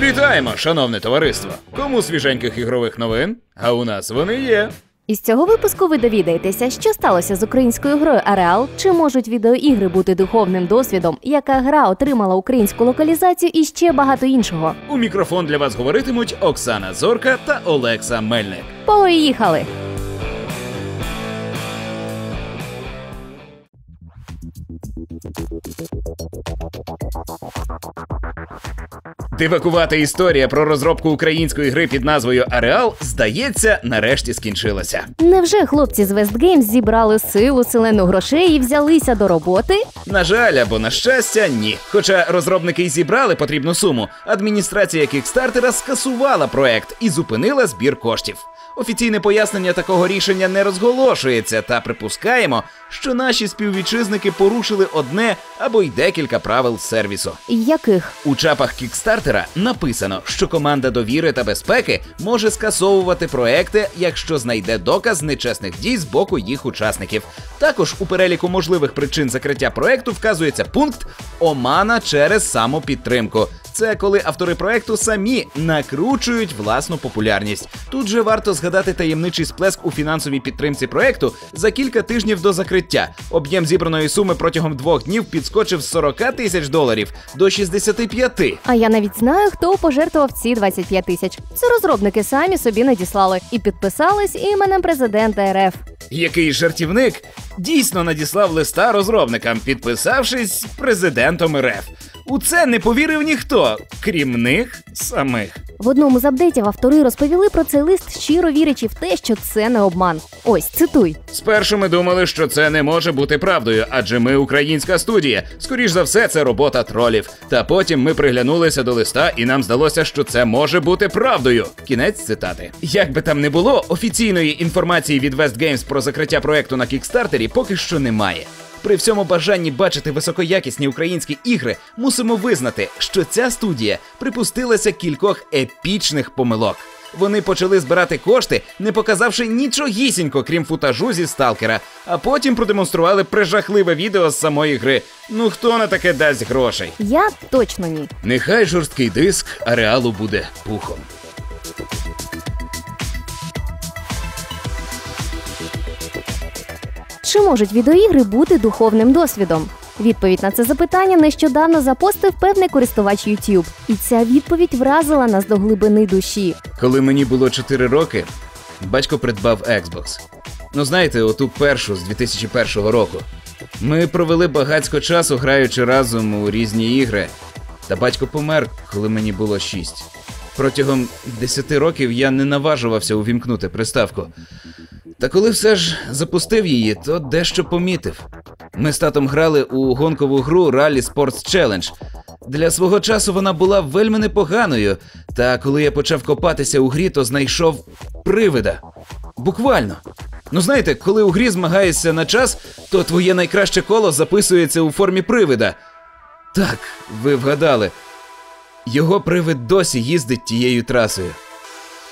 Вітаємо, шановне товариство! Кому свіженьких ігрових новин? А у нас вони є. Із цього випуску ви довідаєтеся, що сталося з українською грою Ареал, чи можуть відеоігри бути духовним досвідом, яка гра отримала українську локалізацію і ще багато іншого. У мікрофон для вас говоритимуть Оксана Зорка та Олекса Мельник. Поїхали! Дивакувата історія про розробку української гри під назвою Ареал, здається, нарешті скінчилася. Невже хлопці з West Games зібрали силу, селену грошей і взялися до роботи? На жаль, або на щастя, ні. Хоча розробники й зібрали потрібну суму, адміністрація кікстартера скасувала проект і зупинила збір коштів. Офіційне пояснення такого рішення не розголошується, та припускаємо, що наші співвітчизники порушили одне або й декілька правил сервісу. Яких? У чапах кікстартера написано, що команда довіри та безпеки може скасовувати проекти, якщо знайде доказ нечесних дій з боку їх учасників. Також у переліку можливих причин закриття проекту вказується пункт омана через самопідтримку. Це коли автори проекту самі накручують власну популярність. Тут же варто згадати таємничий сплеск у фінансовій підтримці проекту за кілька тижнів до закриття. Об'єм зібраної суми протягом двох днів підскочив з 40 тисяч доларів до 65. А я навіть знаю, хто пожертвував ці 25 тисяч. Це розробники самі собі надіслали і підписались іменем президента РФ. Який жартівник дійсно надіслав листа розробникам, підписавшись президентом РФ. У це не повірив ніхто, крім них самих. В одному з апдейтів автори розповіли про цей лист, щиро вірячи в те, що це не обман. Ось цитуй. Спершу ми думали, що це не може бути правдою, адже ми українська студія. Скоріш за все, це робота тролів. Та потім ми приглянулися до листа, і нам здалося, що це може бути правдою. Кінець цитати. Як би там не було, офіційної інформації від West Games про закриття проекту на кікстартері поки що немає. При всьому бажанні бачити високоякісні українські ігри, мусимо визнати, що ця студія припустилася кількох епічних помилок. Вони почали збирати кошти, не показавши нічогісінько, крім футажу зі сталкера, а потім продемонстрували прижахливе відео з самої гри. Ну хто на таке дасть грошей? Я точно ні. Нехай жорсткий диск, а реалу буде пухом. Чи можуть відеоігри бути духовним досвідом? Відповідь на це запитання нещодавно запостив певний користувач YouTube. І ця відповідь вразила нас до глибини душі. Коли мені було 4 роки, батько придбав Xbox. Ну знаєте, оту першу з 2001 року. Ми провели багатько часу, граючи разом у різні ігри. Та батько помер, коли мені було 6. Протягом 10 років я не наважувався увімкнути приставку. Та коли все ж запустив її, то дещо помітив. Ми з татом грали у гонкову гру Rally Sports Challenge. Для свого часу вона була вельми непоганою. Та коли я почав копатися у грі, то знайшов привида. Буквально. Ну знаєте, коли у грі змагаєшся на час, то твоє найкраще коло записується у формі привида. Так, ви вгадали. Його привид досі їздить тією трасою.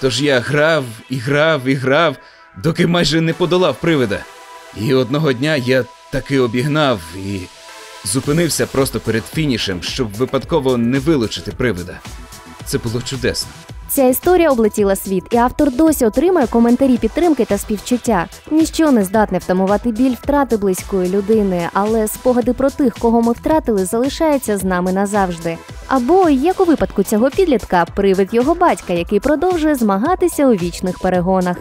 Тож я грав і грав і грав, доки майже не подолав привида. І одного дня я таки обігнав і зупинився просто перед фінішем, щоб випадково не вилучити привида. Це було чудесно. Ця історія облетіла світ, і автор досі отримує коментарі підтримки та співчуття. Ніщо не здатне втамувати біль втрати близької людини, але спогади про тих, кого ми втратили, залишаються з нами назавжди. Або як у випадку цього підлітка, привид його батька, який продовжує змагатися у вічних перегонах.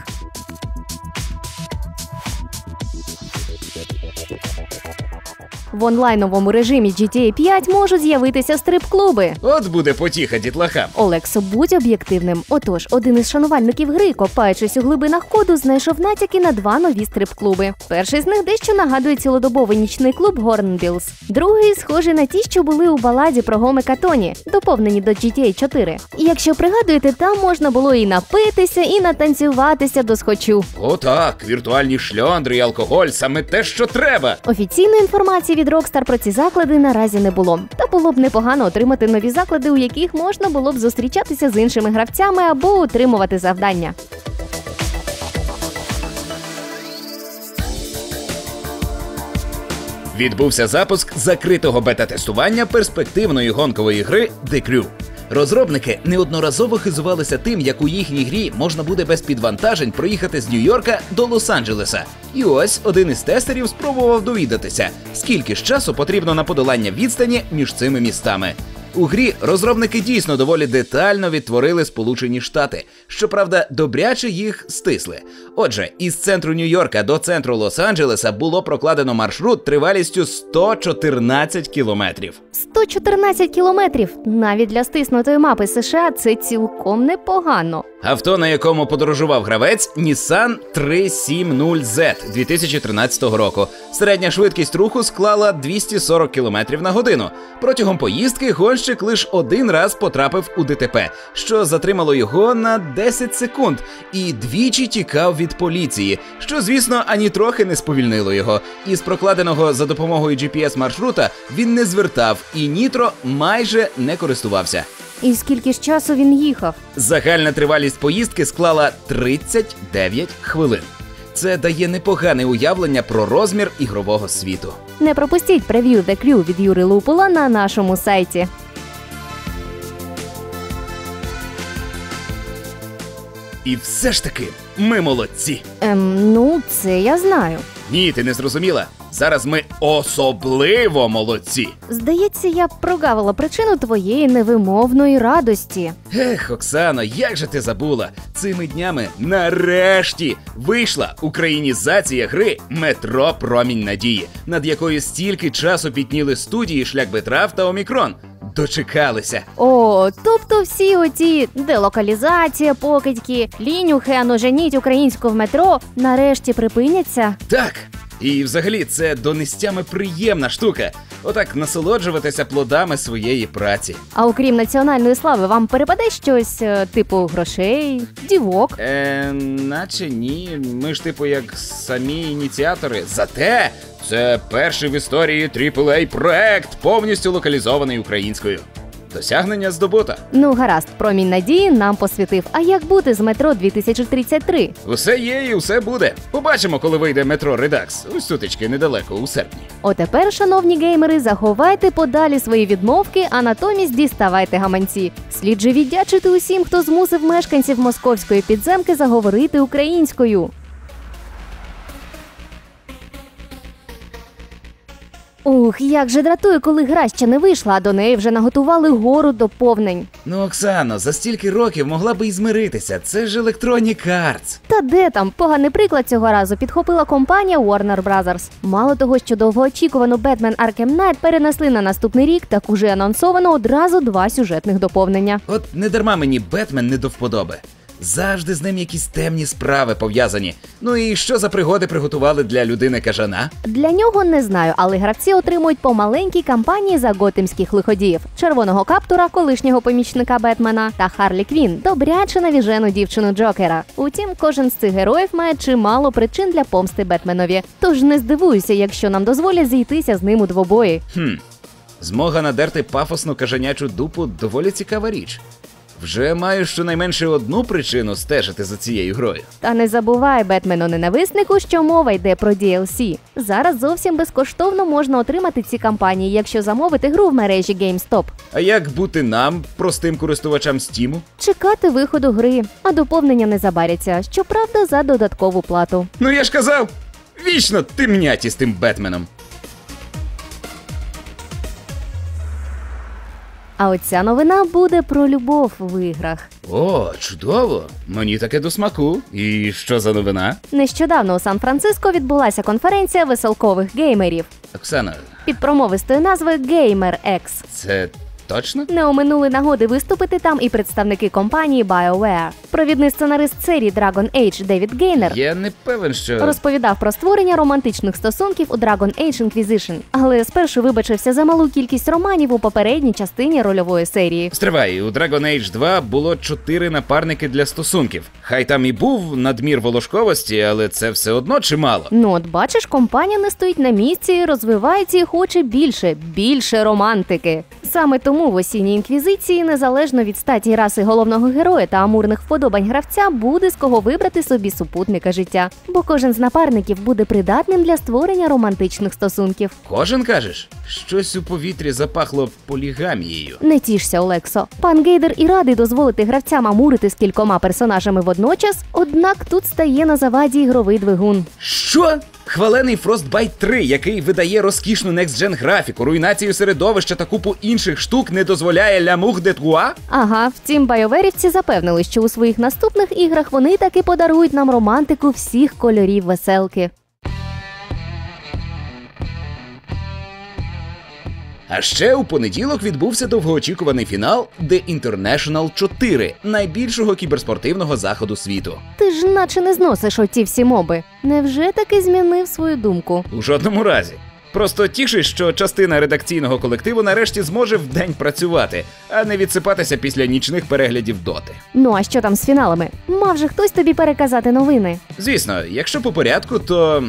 В онлайновому режимі GTA 5 можуть з'явитися стрип-клуби. От буде потіха дітлахам. Олексо, будь об'єктивним. Отож, один із шанувальників гри, копаючись у глибинах коду, знайшов натяки на два нові стрип-клуби. Перший з них дещо нагадує цілодобовий нічний клуб Горнбілз. Другий схожий на ті, що були у баладі про Гоме Катоні, доповнені до GTA 4. І якщо пригадуєте, там можна було і напитися, і натанцюватися до схочу. Отак, віртуальні шльондри і алкоголь саме те, що треба. Офіційної інформації від Rockstar про ці заклади наразі не було. Та було б непогано отримати нові заклади, у яких можна було б зустрічатися з іншими гравцями або отримувати завдання. Відбувся запуск закритого бета-тестування перспективної гонкової гри The Crew. Розробники неодноразово хизувалися тим, як у їхній грі можна буде без підвантажень проїхати з Нью-Йорка до Лос-Анджелеса. І ось один із тестерів спробував довідатися, скільки ж часу потрібно на подолання відстані між цими містами. У грі розробники дійсно доволі детально відтворили Сполучені Штати. Щоправда, добряче їх стисли. Отже, із центру Нью-Йорка до центру Лос-Анджелеса було прокладено маршрут тривалістю 114 кілометрів. 114 кілометрів. Навіть для стиснутої мапи США це цілком непогано. Авто, на якому подорожував гравець, Nissan 370Z 2013 року. Середня швидкість руху склала 240 км на годину. Протягом поїздки гонщик лише один раз потрапив у ДТП, що затримало його на 10 секунд, і двічі тікав від поліції, що, звісно, ані трохи не сповільнило його. Із прокладеного за допомогою GPS маршрута він не звертав і нітро майже не користувався. І скільки ж часу він їхав? Загальна тривалість поїздки склала 39 хвилин. Це дає непогане уявлення про розмір ігрового світу. Не пропустіть прев'ю The Crew від Юри Лупула на нашому сайті. І все ж таки, ми молодці. Ем, ну, це я знаю. Ні, ти не зрозуміла. Зараз ми особливо молодці. Здається, я прогавила причину твоєї невимовної радості. Ех, Оксано, як же ти забула? Цими днями нарешті вийшла українізація гри Метро Промінь Надії, над якою стільки часу пітніли студії Шлях Бетрав та Омікрон. Дочекалися. О, тобто всі оці делокалізація, покидьки, лінюхи, а ну женіть українську в метро нарешті припиняться. Так. І взагалі це донестями приємна штука. Отак насолоджуватися плодами своєї праці. А окрім національної слави, вам перепаде щось е, типу грошей, дівок. Е, наче ні. Ми ж, типу, як самі ініціатори. Зате це перший в історії AAA проект, повністю локалізований українською. Досягнення здобуто. Ну, гаразд, промінь надії нам посвітив. А як бути з метро 2033? Усе є і усе буде. Побачимо, коли вийде метро Редакс. Ось сутички недалеко у серпні. Отепер, шановні геймери, заховайте подалі свої відмовки, а натомість діставайте гаманці. Слід же віддячити усім, хто змусив мешканців московської підземки заговорити українською. Ух, як же дратує, коли гра ще не вийшла, а до неї вже наготували гору доповнень. Ну, Оксано, за стільки років могла би і змиритися. Це ж Electronic Arts. Та де там поганий приклад цього разу підхопила компанія Warner Brothers. Мало того, що довгоочікувану Batman Arkham Knight перенесли на наступний рік, так уже анонсовано одразу два сюжетних доповнення. От не дарма мені Бетмен не до вподоби. Завжди з ним якісь темні справи пов'язані. Ну і що за пригоди приготували для людини кажана? Для нього не знаю, але гравці отримують по маленькій кампанії за готемських лиходіїв, червоного каптура, колишнього помічника Бетмена та Харлі Квін, добряче навіжену дівчину Джокера. Утім, кожен з цих героїв має чимало причин для помсти Бетменові. Тож не здивуюся, якщо нам дозволять зійтися з ним у двобої. Хм, змога надерти пафосну кажанячу дупу доволі цікава річ. Вже маю щонайменше одну причину стежити за цією грою. Та не забувай, Бетмену ненависнику, що мова йде про DLC. Зараз зовсім безкоштовно можна отримати ці кампанії, якщо замовити гру в мережі GameStop. А як бути нам, простим користувачам Стіму? Чекати виходу гри, а доповнення не забаряться, щоправда, за додаткову плату. Ну я ж казав, вічно ти мняті з тим Бетменом. А оця новина буде про любов в іграх. О, чудово! Мені таке до смаку. І що за новина? Нещодавно у Сан-Франциско відбулася конференція веселкових геймерів Оксана, під промовистою назвою Gamer X. це точно? Не оминули нагоди виступити там і представники компанії BioWare. Провідний сценарист серії Dragon Age Девід Гейнер Я не певен, що. розповідав про створення романтичних стосунків у Dragon Age Inquisition, але спершу вибачився за малу кількість романів у попередній частині рольової серії. Стривай, у Dragon Age 2 було чотири напарники для стосунків. Хай там і був надмір волошковості, але це все одно чимало. Ну, от бачиш, компанія не стоїть на місці, розвивається і хоче більше, більше романтики. Саме тому в осінній інквізиції, незалежно від статі раси головного героя та амурних вподобань гравця буде з кого вибрати собі супутника життя, бо кожен з напарників буде придатним для створення романтичних стосунків. Кожен кажеш, щось у повітрі запахло полігамією. Не тішся, Олексо. Пан Гейдер і радий дозволити гравцям амурити з кількома персонажами водночас, однак тут стає на заваді ігровий двигун. Що? Хвалений Frostbite 3, який видає розкішну next-gen графіку, руйнацію середовища та купу інших штук, не дозволяє лямух детгуа? Ага, втім, байоверівці запевнили, що у своїх наступних іграх вони таки подарують нам романтику всіх кольорів веселки. А ще у понеділок відбувся довгоочікуваний фінал The International 4, найбільшого кіберспортивного заходу світу. Ти ж наче не зносиш оті всі моби. Невже таки змінив свою думку? У жодному разі. Просто тішить, що частина редакційного колективу нарешті зможе вдень працювати, а не відсипатися після нічних переглядів доти. Ну а що там з фіналами? Мав же хтось тобі переказати новини. Звісно, якщо по порядку, то.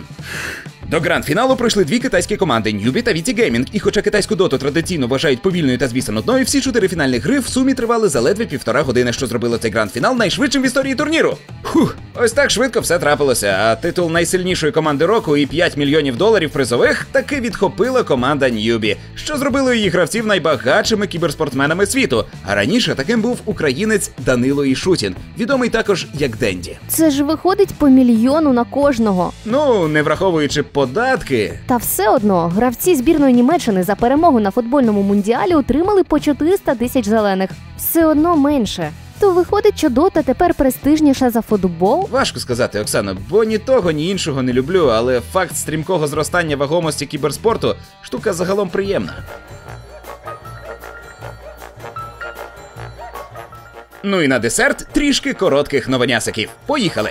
До гранд-фіналу пройшли дві китайські команди Ньюбі та Віті Геймінг. І хоча китайську доту традиційно вважають повільною та звісно нудною, всі чотири фінальні гри в сумі тривали за ледве півтора години, що зробило цей гранд-фінал найшвидшим в історії турніру. Фух, ось так швидко все трапилося. А титул найсильнішої команди року і 5 мільйонів доларів призових таки відхопила команда Ньюбі, що зробило її гравців найбагатшими кіберспортсменами світу. А раніше таким був українець Данило Ішутін, відомий також як Денді. Це ж виходить по мільйону на кожного. Ну, не враховуючи податки. Та все одно гравці збірної Німеччини за перемогу на футбольному мундіалі отримали по 400 тисяч зелених. Все одно менше. То виходить, що дота тепер престижніша за футбол? Важко сказати, Оксано, бо ні того, ні іншого не люблю, але факт стрімкого зростання вагомості кіберспорту штука загалом приємна. Ну і на десерт трішки коротких новонясиків. Поїхали!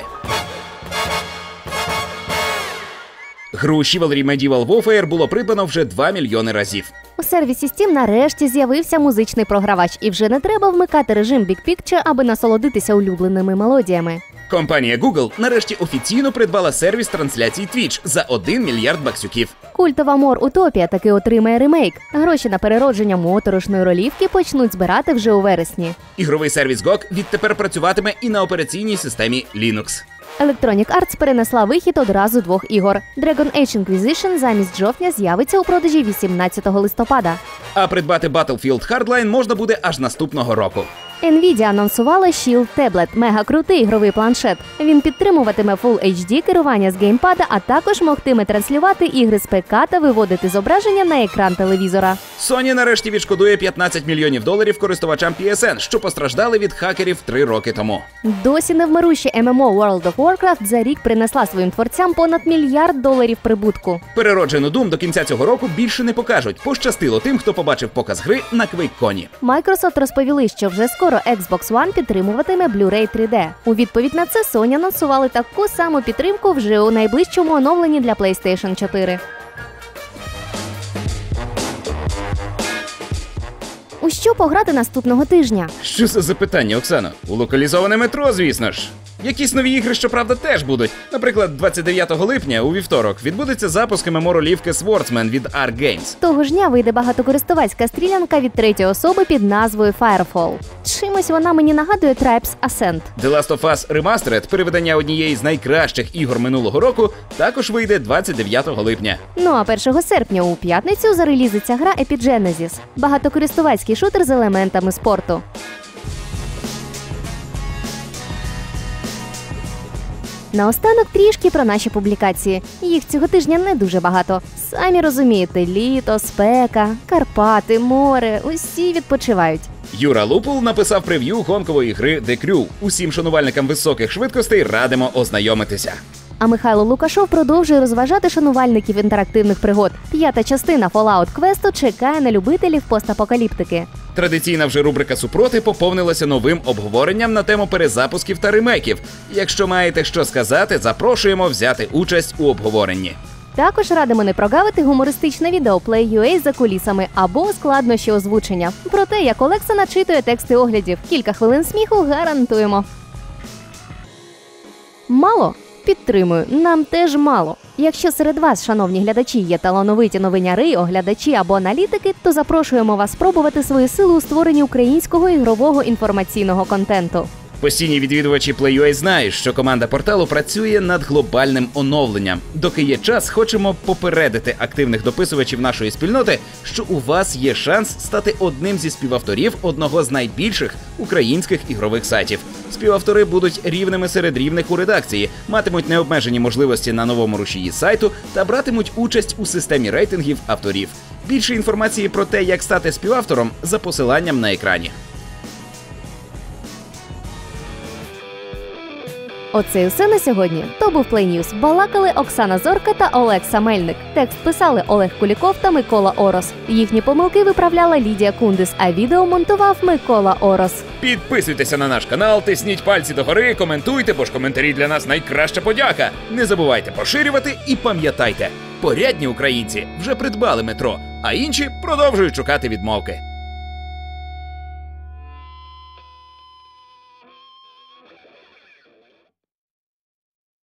Гру Chivalry Medieval Warfare було придбано вже 2 мільйони разів. У сервісі Steam нарешті з'явився музичний програвач, і вже не треба вмикати режим Big Picture, аби насолодитися улюбленими мелодіями. Компанія Google нарешті офіційно придбала сервіс трансляцій Twitch за 1 мільярд баксюків. Культова мор Утопія таки отримає ремейк. Гроші на переродження моторошної ролівки почнуть збирати вже у вересні. Ігровий сервіс GOG відтепер працюватиме і на операційній системі Linux. Electronic Arts перенесла вихід одразу двох ігор. Dragon Age Inquisition замість жовтня з'явиться у продажі 18 листопада. А придбати Battlefield Hardline можна буде аж наступного року. Nvidia анонсувала Shield Tablet – мега крутий ігровий планшет. Він підтримуватиме Full HD керування з геймпада, а також могтиме транслювати ігри з ПК та виводити зображення на екран телевізора. Sony нарешті відшкодує 15 мільйонів доларів користувачам PSN, що постраждали від хакерів три роки тому. Досі невмируща MMO World of Warcraft за рік принесла своїм творцям понад мільярд доларів прибутку. Перероджену Doom до кінця цього року більше не покажуть. Пощастило тим, хто побачив показ гри на QuakeCon. Microsoft розповіли, що вже скоро Xbox One підтримуватиме Blu-ray 3D. У відповідь на це Sony анонсували таку саму підтримку вже у найближчому оновленні для PlayStation 4. У що пограти наступного тижня? Що за запитання, Оксана? У локалізоване метро, звісно ж. Якісь нові ігри, щоправда, теж будуть. Наприклад, 29 липня у вівторок відбудеться запуск ММО-ролівки Swordsman від R Games. Того ж дня вийде багатокористувацька стрілянка від третьої особи під назвою Firefall. Чимось вона мені нагадує Tribes Ascent. The Last of Us Remastered, переведення однієї з найкращих ігор минулого року, також вийде 29 липня. Ну а 1 серпня у п'ятницю зарелізиться гра Epigenesis – багатокористувацький шутер з елементами спорту. Наостанок трішки про наші публікації. Їх цього тижня не дуже багато. Самі розумієте, літо, спека, Карпати, море, усі відпочивають. Юра Лупул написав прев'ю гонкової гри Crew. Усім шанувальникам високих швидкостей радимо ознайомитися. А Михайло Лукашов продовжує розважати шанувальників інтерактивних пригод. П'ята частина Fallout Квесту чекає на любителів постапокаліптики. Традиційна вже рубрика Супроти поповнилася новим обговоренням на тему перезапусків та ремейків. Якщо маєте що сказати, запрошуємо взяти участь у обговоренні. Також радимо не прогавити гумористичне відео Play.ua за кулісами або складнощі озвучення. Про те, як Олекса начитує тексти оглядів. Кілька хвилин сміху гарантуємо. Мало? Підтримую, нам теж мало. Якщо серед вас, шановні глядачі, є талановиті новиняри, оглядачі або аналітики, то запрошуємо вас спробувати свої сили у створенні українського ігрового інформаційного контенту. Постійні відвідувачі Play.ua знають, що команда порталу працює над глобальним оновленням. Доки є час, хочемо попередити активних дописувачів нашої спільноти, що у вас є шанс стати одним зі співавторів одного з найбільших українських ігрових сайтів. Співавтори будуть рівними серед рівних у редакції, матимуть необмежені можливості на новому рушії сайту та братимуть участь у системі рейтингів авторів. Більше інформації про те, як стати співавтором, за посиланням на екрані. Оце і все на сьогодні. То був Play News. Балакали Оксана Зорка та Олег Самельник. Текст писали Олег Куліков та Микола Орос. Їхні помилки виправляла Лідія Кундис, а відео монтував Микола Орос. Підписуйтеся на наш канал, тисніть пальці догори, коментуйте, бо ж коментарі для нас найкраща подяка. Не забувайте поширювати і пам'ятайте, порядні українці вже придбали метро, а інші продовжують шукати відмовки.